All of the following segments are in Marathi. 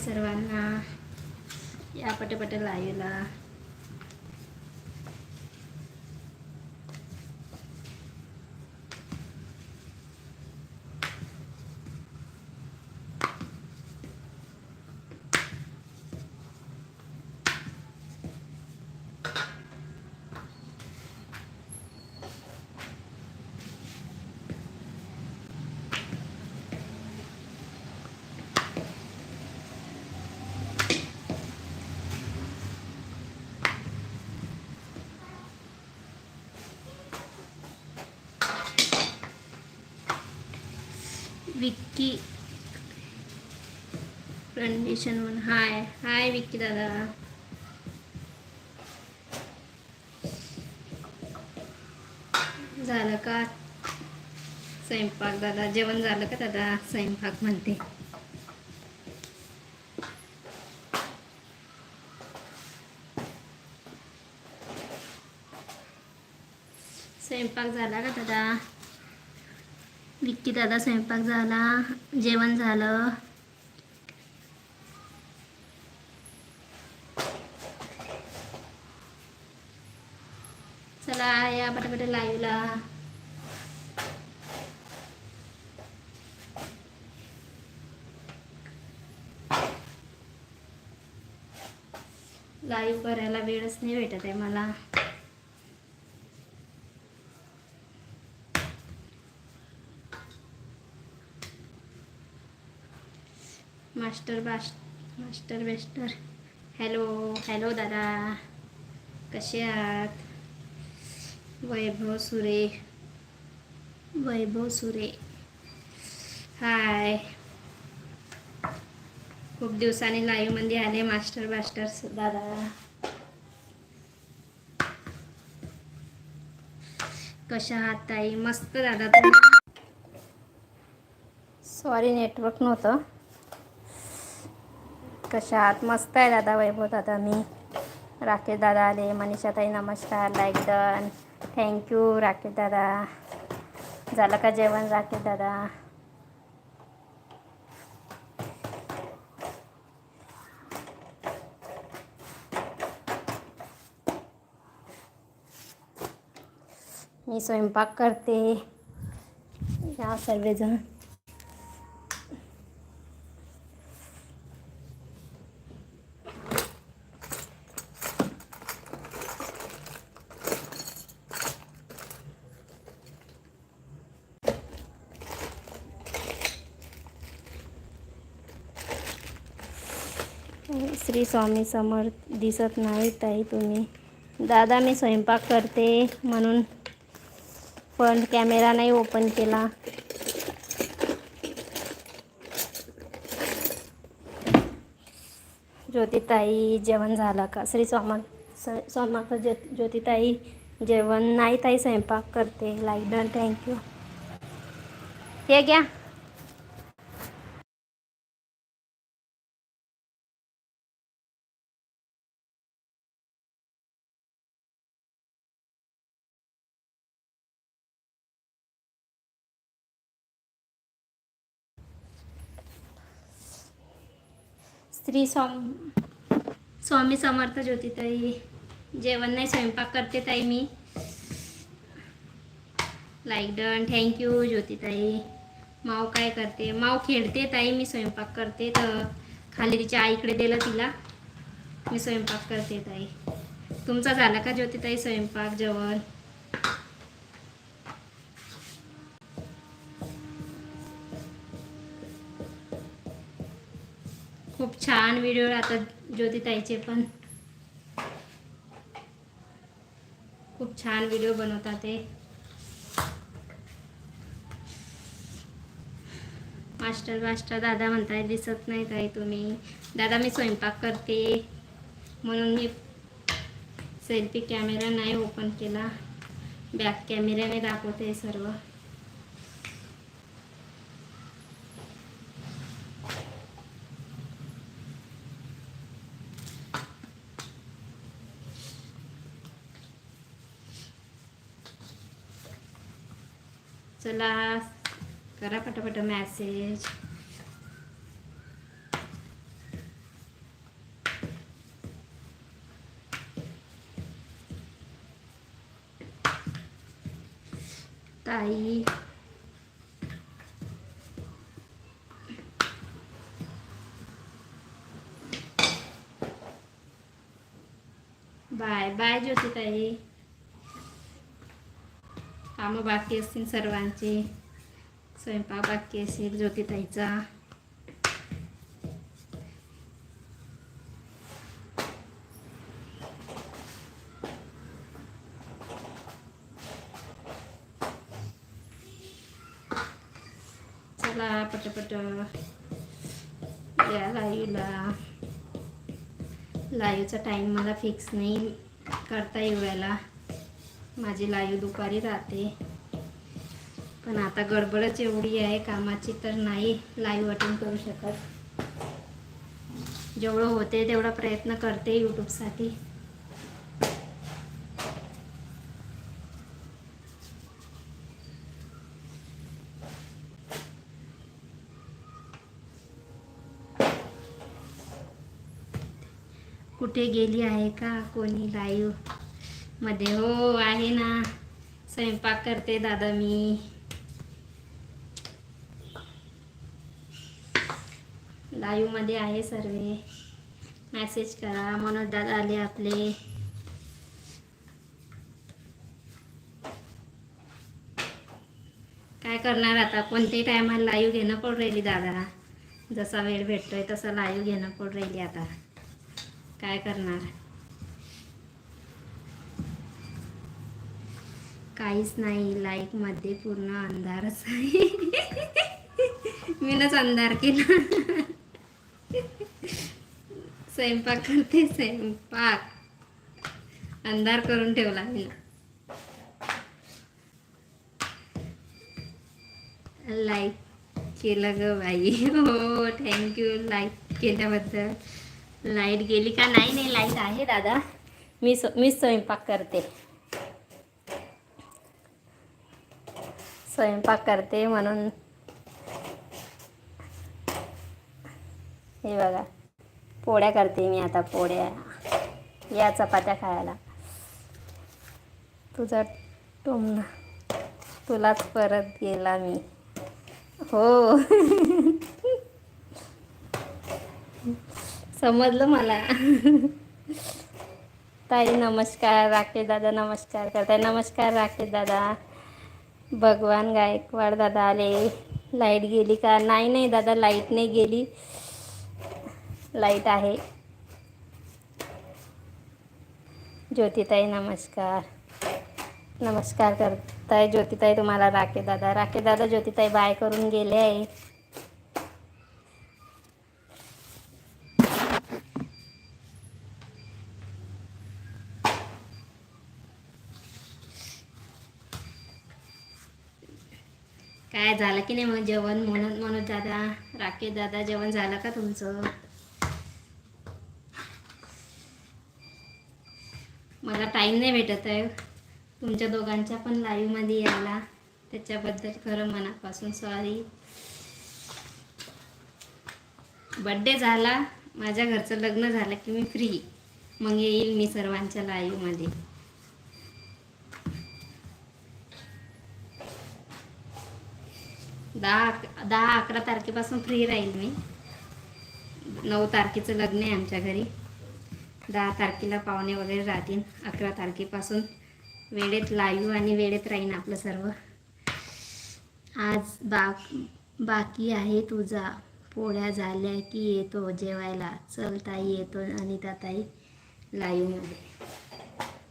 सर्वांना. या पटपट लाईव्हला विक्की कंडिशन म्हणून हाय हाय विक्की दादा झालं का? स्वयंपाक दादा. जेवण झालं का दादा? स्वयंपाक म्हणते. स्वयंपाक झाला का दादा? विक्की दादा स्वयंपाक झाला जेवण झालं. चला या पटापट लाईव्हला. लाईव्ह करायला वेळच नाही भेटत आहे मला. मास्टर बास मास्टर बेस्टर. हॅलो हॅलो दादा. कसे आहात? वैभव सुरे. वैभव सुरे. हाय. खूप दिवसांनी लाईव्हमध्ये आले मास्टर बास्टर दादा. कशा आहात ताई? मस्त दादा तुम्ही? सॉरी नेटवर्क नव्हतं. कशा आहात मस्त आहे दादा वैभव दादा मी. राकेश दादा आले. मनीषा ताई नमस्कार लाईक डन थँक्यू राकेश दादा. झालं का जेवण राकेश दादा? मी स्वयंपाक करते. या सर्वजण. श्री स्वामी समर्थ दिसत नाही ताई तुम्ही. दादा मी स्वयंपाक करते म्हणून पण कॅमेरा नाही ओपन केला. ज्योतिताई जेवण झालं का? श्री स्वामा स- ज्यो ज्योतिताई जेवण नाही ताई स्वयंपाक करते. लाईक डन थँक्यू हे घ्या. श्री स्वाम स्वामी समर्थ ज्योतिताई जेवण नाही स्वयंपाक करते ताई मी. लाईक डन थँक्यू ज्योतिताई. माव काय करते? माव खेळते ताई मी स्वयंपाक करते. तर खाली तिच्या आईकडे दिलं तिला. मी स्वयंपाक करते ताई. तुमचा झाला का ज्योतिताई स्वयंपाक जेवण? खूप छान व्हिडिओ राहतात ज्योतिताईचे पण खूप छान व्हिडिओ बनवतात ते. मास्टर मास्टर दादा म्हणताय दिसत नाही ताई तुम्ही. दादा मी स्वयंपाक करते. म्हणून मी सेल्फी कॅमेरा नाही ओपन केला. बॅक कॅमेऱ्याने दाखवते सर्व. चला करा पटापट मॅसेज ताई. बाय बाय ज्योतिताई. कामं बाकी असतील सर्वांचे. स्वयंपाक बाकी असेल ज्योतिताईचा चला पटपट. या लाईव्हला लाईव्हचा टाईम मला फिक्स नाही करता एवढ्याला माझी लाईव्ह दुपारी राहते. पण आता गडबडच एवढी आहे कामाची तर नाही लाईव्ह अटेंड करू शकत. जेवढं होते तेवढा प्रयत्न करते यूट्यूबसाठी कुठे गेली आहे का कोणी लाईव्ह मध्ये हो आहे ना. स्वयंपाक करते दादा मी. लाईव्हमध्ये आहे सर्व. मॅसेज करा मनोज दादा आले आपले. काय करणार आता? कोणत्याही टायमाला लाईव्ह घेणं पड राहिली दादा? जसा वेळ भेटतोय तसा लाईव्ह घेणं पड राहिली आता. काय करणार? काहीच नाही. लाईकमध्ये पूर्ण अंधारच आहे. मीनच अंधार केला. स्वयंपाक करते स्वयंपाक. अंधार करून ठेवला मी लाईक केलं ग बाई. हो थँक्यू लाईक केल्याबद्दल. लाइट गेली का? नाही नाही लाइट आहे दादा. मी स्व मीच स्वयंपाक करते. स्वयंपाक करते म्हणून. हे बघा पोळ्या करते मी आता पोळ्या. या चपात्या खायला. तुझा टोमना तुलाच परत गेला मी. हो. समजलं मला. ताई नमस्कार. राकेश दादा नमस्कार करताय. नमस्कार राकेश दादा. भगवान गायकवाड दादा आले. लाइट गेली का? नाही नाही दादा लाइट नाही गेली. लाइट आहे. ज्योतिताई नमस्कार. नमस्कार करताय ज्योतिताई तुम्हाला राखे दादा राखे दादा ज्योतिताई बाय करून गेले आहे. काय झालं की नाही मग जेवण म्हणत म्हणून दादा राकेश दादा जेवण झालं का तुमचं? मला टाईम नाही भेटत आहे. तुमच्या दोघांच्या पण लाईव्हमध्ये यायला. त्याच्याबद्दल खरं मनापासून सॉरी बड्डे झाला. माझ्या घरचं लग्न झालं की मी फ्री मग येईल मी सर्वांच्या लाईव्हमध्ये दहा दहा अकरा तारखेपासून फ्री राहील मी. नऊ तारखेचं लग्न आहे आमच्या घरी. दहा तारखेला पाहुणे वगैरे राहतील. अकरा तारखेपासून वेळेत लाईव्ह आणि वेळेत राहीन आपलं सर्व. आज बाक बाकी आहे तुझा. पोळ्या झाल्या की येतो जेवायला. चल ताई येतो अनिता ताई. लाईव्हमध्ये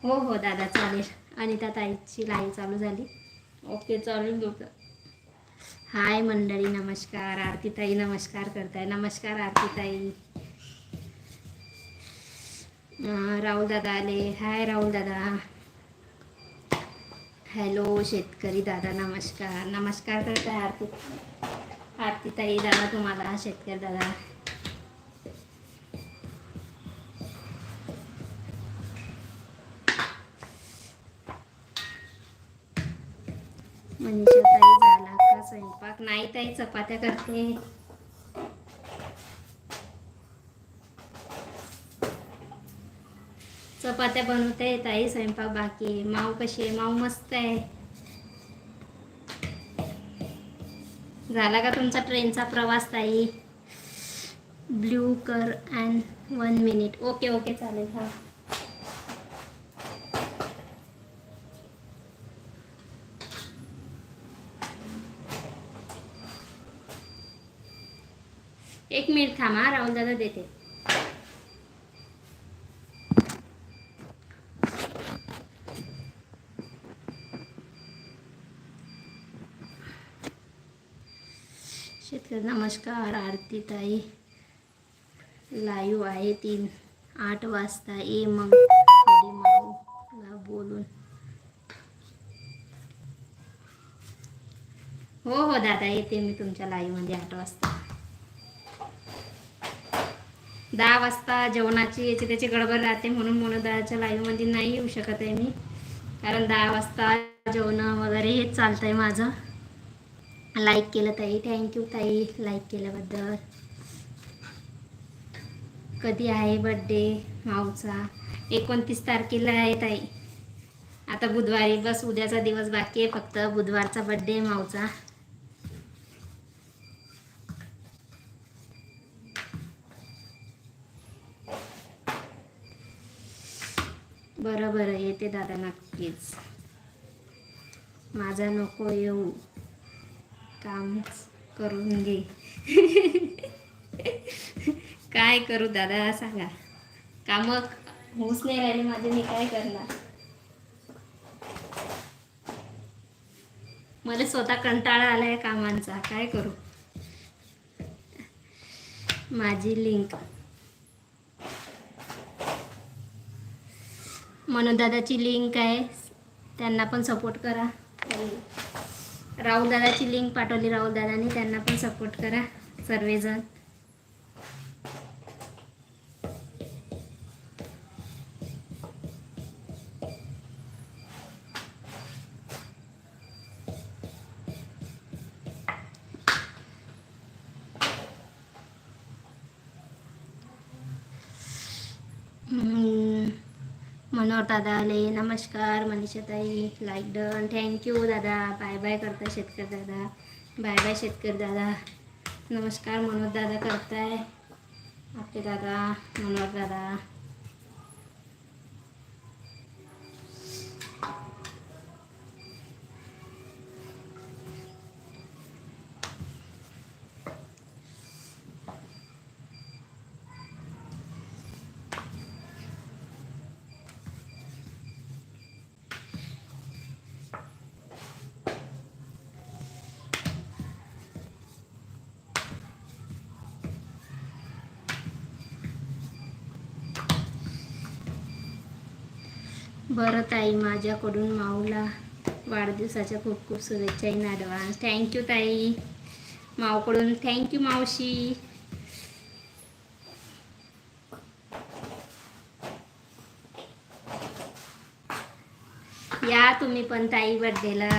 हो हो दादा चालेल. अनिता ताईची लाईव्ह चालू झाली. ओके चालेल घेऊ हाय मंडळी नमस्कार. आरतीताई नमस्कार करताय. नमस्कार आरतीताई. राहुल दादा आले. हाय राहुल दादा. हॅलो शेतकरी दादा नमस्कार. नमस्कार करताय आरती आरतीताई दादा तुम्हाला शेतकरी दादा. नाही ताई चपात्या करते. चपात्या बनवते ताई स्वयंपाक बाकी आहे. माऊ कशी आहे? माऊ मस्त आहे. झाला का तुमचा ट्रेनचा प्रवास ताई? ब्ल्यू कर and one minute. Okay okay चालेल हा. एक मिनिट थांबा राहुल दादा देते. शेतकरी नमस्कार आरती ताई लाईव्ह आहे तीन आठ वाजता. ये मग थोडी माऊला बोलून. हो हो दादा येते मी तुमच्या लाईव्हमध्ये आठ वाजता. दहा वाजता जेवणाची याची त्याची गडबड राहते म्हणून मनोदयाच्या लाईव्हमध्ये नाही येऊ शकत आहे मी. कारण दहा वाजता जेवणं वगैरे हेच चालतं आहे माझं. लाईक केलं ताई थँक्यू ताई लाईक केल्याबद्दल. कधी आहे बड्डे माऊचा. एकोणतीस तारखेला आहे ताई. आता बुधवारी बस उद्याचा दिवस बाकी आहे फक्त बुधवारचा बड्डे आहे माऊचा. बरं बरं. येते दादा नक्कीच. माझा नको येऊ. काम करून घे. काय करू दादा सांगा. काम होऊच नाही राहिले माझे मी काय करणार? मला स्वतः कंटाळा आलाय कामांचा. काय करू? माझी लिंक मनोदादाची लिंक आहे. त्यांना पण सपोर्ट करा. राहुलदादाची लिंक पाठवली राहुलदादाने त्यांना पण सपोर्ट करा सर्वजण. मनोहर दादा आले. नमस्कार मनीषाताई. लाईक डन थँक्यू दादा. बाय बाय करता शेतकरी दादा. बाय बाय शेतकरी दादा. नमस्कार मनोहर दादा करताय. आपले दादा मनोहर दादा. बरं ताई माझ्याकडून माऊला वाढदिवसाच्या खूप खूप शुभेच्छा इन ॲडव्हान्स थँक्यू ताई. माऊकडून थँक्यू मावशी. या तुम्ही पण ताई बड्डेला